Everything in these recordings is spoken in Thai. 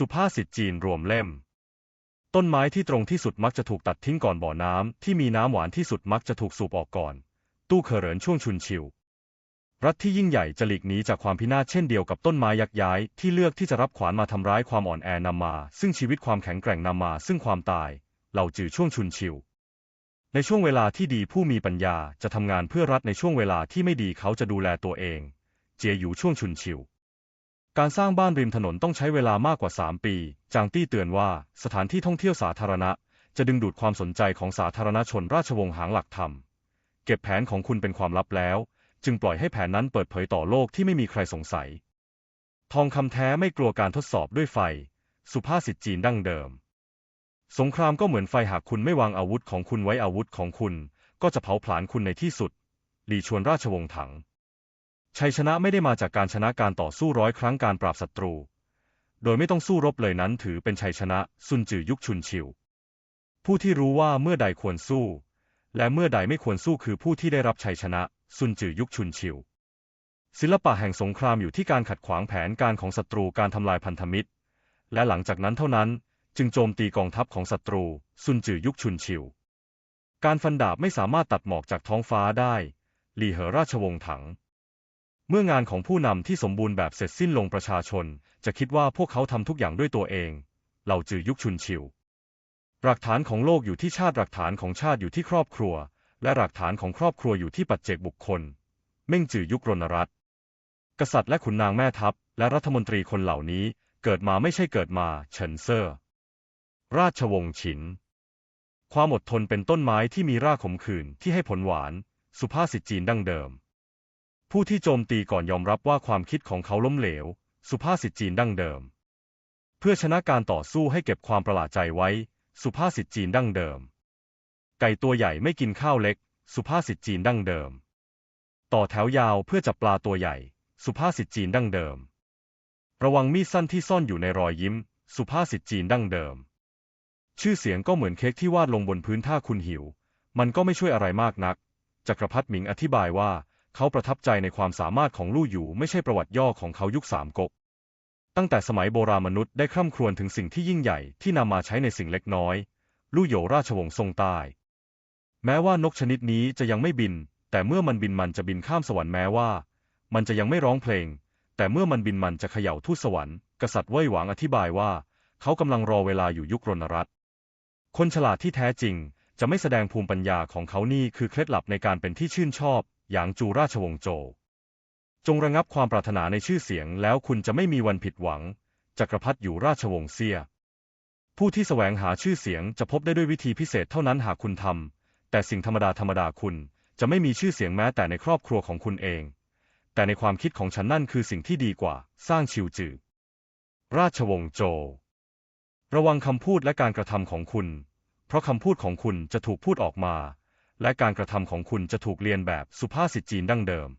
สุภาษิตจีนรวมเล่ม ต้นไม้ที่ตรงที่สุดมักจะถูกตัดทิ้งก่อนบ่อน้ำที่มีน้ำหวานที่สุดมักจะถูกสูบออกก่อน ตู้เคอเหรินช่วงชุนชิว รัฐที่ยิ่งใหญ่จะหลีกหนีจากความพินาศเช่นเดียวกับต้นไม้ยักย้ายที่เลือกที่จะรับขวานมาทำร้ายความอ่อนแอนำมา ซึ่งชีวิตความแข็งแกร่งนำมา ซึ่งความตาย เหล่าจือช่วงชุนชิว ในช่วงเวลาที่ดีผู้มีปัญญาจะทำงานเพื่อรัฐในช่วงเวลาที่ไม่ดีเขาจะดูแลตัวเอง เจียอยู่ช่วงชุนชิว การสร้างบ้านริมถนนต้องใช้เวลามากกว่า 3 ปี จางตี้เตือนว่าสถานที่ท่องเที่ยวสาธารณะ จะดึงดูดความสนใจของสาธารณชนราชวงศ์หางหลักธรรม เก็บแผนของคุณเป็นความลับแล้ว จึงปล่อยให้แผนนั้นเปิดเผยต่อโลกที่ไม่มีใครสงสัย ทองคำแท้ไม่กลัวการทดสอบด้วยไฟ สุภาษิตจีนดั้งเดิม สงครามก็เหมือนไฟหากคุณไม่วางอาวุธของคุณไว้อาวุธของคุณ ก็จะเผาผลาญคุณในที่สุดหลีชวนราชวงศ์ถัง ชัยชนะไม่ได้มาจากการชนะการต่อสู้ร้อยครั้งการปราบศัตรู โดยไม่ต้องสู้รบเลยนั้นถือเป็นชัยชนะซุนจือยุคชุนชิว ผู้ที่รู้ว่าเมื่อใดควรสู้ และเมื่อใดไม่ควรสู้คือผู้ที่ได้รับชัยชนะซุนจือยุคชุนชิว ศิลปะแห่งสงครามอยู่ที่การขัดขวางแผนการของศัตรูการทำลายพันธมิตร และหลังจากนั้นเท่านั้นจึงโจมตีกองทัพของศัตรูซุนจือยุคชุนชิว การฟันดาบไม่สามารถตัดหมอกจากท้องฟ้าได้หลีเหอราชวงศ์ถัง เมื่องานของผู้นำที่สมบูรณ์แบบเสร็จสิ้นลงประชาชน จะคิดว่าพวกเขาทำทุกอย่างด้วยตัวเองเหล่าจือยุคชุนชิว หลักฐานของโลกอยู่ที่ชาติหลักฐานของชาติอยู่ที่ครอบครัว และหลักฐานของครอบครัวอยู่ที่ปัจเจกบุคคล เม่งจือยุครณรัตน์กษัตริย์และขุนนางแม่ทัพ และรัฐมนตรีคนเหล่านี้ เกิดมาไม่ใช่เกิดมาเฉินเซ่อราชวงศ์ฉิน ความอดทนเป็นต้นไม้ที่มีรากขมขื่นที่ให้ผลหวาน สุภาษิตจีนดั้งเดิม ผู้ที่โจมตีก่อนยอมรับว่าความคิดของเขาล้มเหลว สุภาษิตจีนดั้งเดิม เพื่อชนะการต่อสู้ให้เก็บความประหลาดใจไว้ สุภาษิตจีนดั้งเดิม ไก่ตัวใหญ่ไม่กินข้าวเล็ก สุภาษิตจีนดั้งเดิม ต่อแถวยาวเพื่อจับปลาตัวใหญ่ สุภาษิตจีนดั้งเดิม ระวังมีดสั้นที่ซ่อนอยู่ในรอยยิ้ม สุภาษิตจีนดั้งเดิม ชื่อเสียงก็เหมือนเค้กที่วาดลงบนพื้นถ้าคุณหิว มันก็ไม่ช่วยอะไรมากนักจักรพรรดิหมิงอธิบายว่า เขาประทับใจในความสามารถของลู่หยูไม่ใช่ประวัติย่อของเขายุคสามก๊ก ตั้งแต่สมัยโบราณมนุษย์ได้คร่ำครวญถึงสิ่งที่ยิ่งใหญ่ที่นำมาใช้ในสิ่งเล็กน้อย ลู่โยราชวงศ์ทรงใต้แม้ว่านกชนิดนี้จะยังไม่บิน แต่เมื่อมันบินมันจะบินข้ามสวรรค์แม้ว่า มันจะยังไม่ร้องเพลง แต่เมื่อมันบินมันจะเขย่าทูตสวรรค์กษัตริย์เว่ยหวางอธิบายว่า เขากำลังรอเวลาอยู่ยุครณรัตน์คนฉลาดที่แท้จริงจะไม่แสดงภูมิปัญญาของเขานี่คือเคล็ดลับในการเป็นที่ชื่นชอบ อย่างจูราชวงศ์โจว จงระงับความปรารถนาในชื่อเสียงแล้วคุณจะไม่มีวันผิดหวัง จักรพรรดิอยู่ราชวงศ์เซีย ผู้ที่แสวงหาชื่อเสียงจะพบได้ด้วยวิธีพิเศษเท่านั้นหากคุณทำ แต่สิ่งธรรมดาธรรมดาคุณจะไม่มีชื่อเสียงแม้แต่ในครอบครัวของคุณเอง แต่ในความคิดของฉันนั่นคือสิ่งที่ดีกว่า สร้างชิวจือ ราชวงศ์โจว ระวังคำพูดและการกระทำของคุณ เพราะคำพูดของคุณจะถูกพูดออกมา และการกระทำของคุณจะถูกเรียนแบบสุภาษิตจีนดั้งเดิม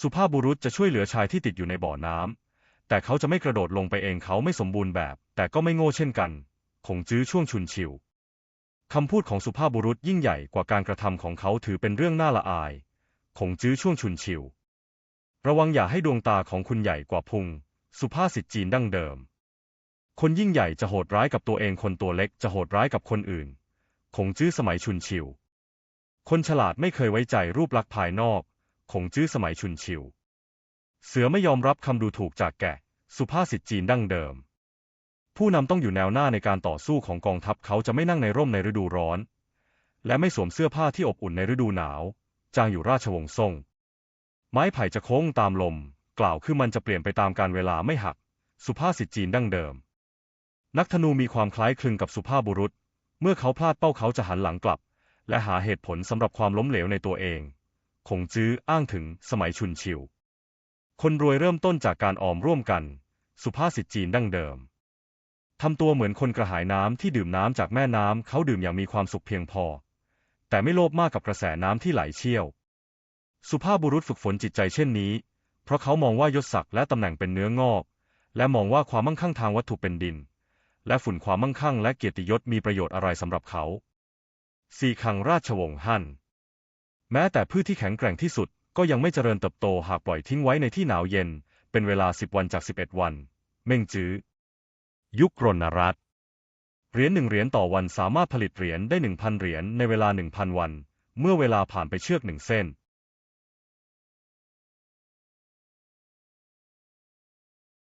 สุภาพบุรุษจะช่วยเหลือชายที่ติดอยู่ในบ่อน้ำแต่เขาจะไม่กระโดดลงไปเองเขาไม่สมบูรณ์แบบ แต่ก็ไม่โง่เช่นกัน คงจื้อช่วงชุนชิวคำพูดของสุภาพบุรุษยิ่งใหญ่กว่าการกระทำของเขาถือเป็นเรื่องน่าละอาย คงจื้อช่วงชุนชิว ระวังอย่าให้ดวงตาของคุณใหญ่กว่าพุง สุภาษิตจีนดั้งเดิม คนยิ่งใหญ่จะโหดร้ายกับตัวเองคนตัวเล็กจะโหดร้ายกับคนอื่น คงจื้อสมัยชุนชิว คนฉลาดไม่เคยไว้ใจรูปลักษณ์ภายนอก คงจื้อสมัยชุนชิว เสือไม่ยอมรับคำดูถูกจากแกะ สุภาษิตจีนดั้งเดิม ผู้นำต้องอยู่แนวหน้าในการต่อสู้ของกองทัพเขาจะไม่นั่งในร่มในฤดูร้อน และไม่สวมเสื้อผ้าที่อบอุ่นในฤดูหนาว จางอยู่ราชวงศ์ซ่ง ไม้ไผ่จะโค้งตามลม กล่าวคือมันจะเปลี่ยนไปตามการเวลาไม่หัก สุภาษิตจีนดั้งเดิม นักธนูมีความคล้ายคลึงกับสุภาพบุรุษ เมื่อเขาพลาดเป้าเขาจะหันหลังกลับ และหาเหตุผลสำหรับความล้มเหลวในตัวเอง คงจื้ออ้างถึงสมัยชุนชิว คนรวยเริ่มต้นจากการออมร่วมกัน สุภาษิตจีนดั้งเดิมทำตัวเหมือนคนกระหายน้ำที่ดื่มน้ำจากแม่น้ำเขาดื่มอย่างมีความสุขเพียงพอ แต่ไม่โลภมากกับกระแสน้ำที่ไหลเชี่ยว สุภาพบุรุษฝึกฝนจิตใจเช่นนี้ เพราะเขามองว่ายศศักดิ์และตำแหน่งเป็นเนื้องอก และมองว่าความมั่งคั่งทางวัตถุเป็นดิน และฝุ่นความมั่งคั่งและเกียรติยศมีประโยชน์อะไรสำหรับเขา สี่ขังราชวงศ์ฮั่น แม้แต่พืชที่แข็งแกร่งที่สุดก็ยังไม่เจริญเติบโตหากปล่อยทิ้งไว้ในที่หนาวเย็น เป็นเวลาสิบวันจากสิบเอ็ดวัน เม่งจื้อ ยุคกรณรัตเหรียญหนึ่งเหรียญต่อวันสามารถผลิตเหรียญได้หนึ่งพันเหรียญในเวลาหนึ่งพันวัน เมื่อเวลาผ่านไปเชือกหนึ่งเส้น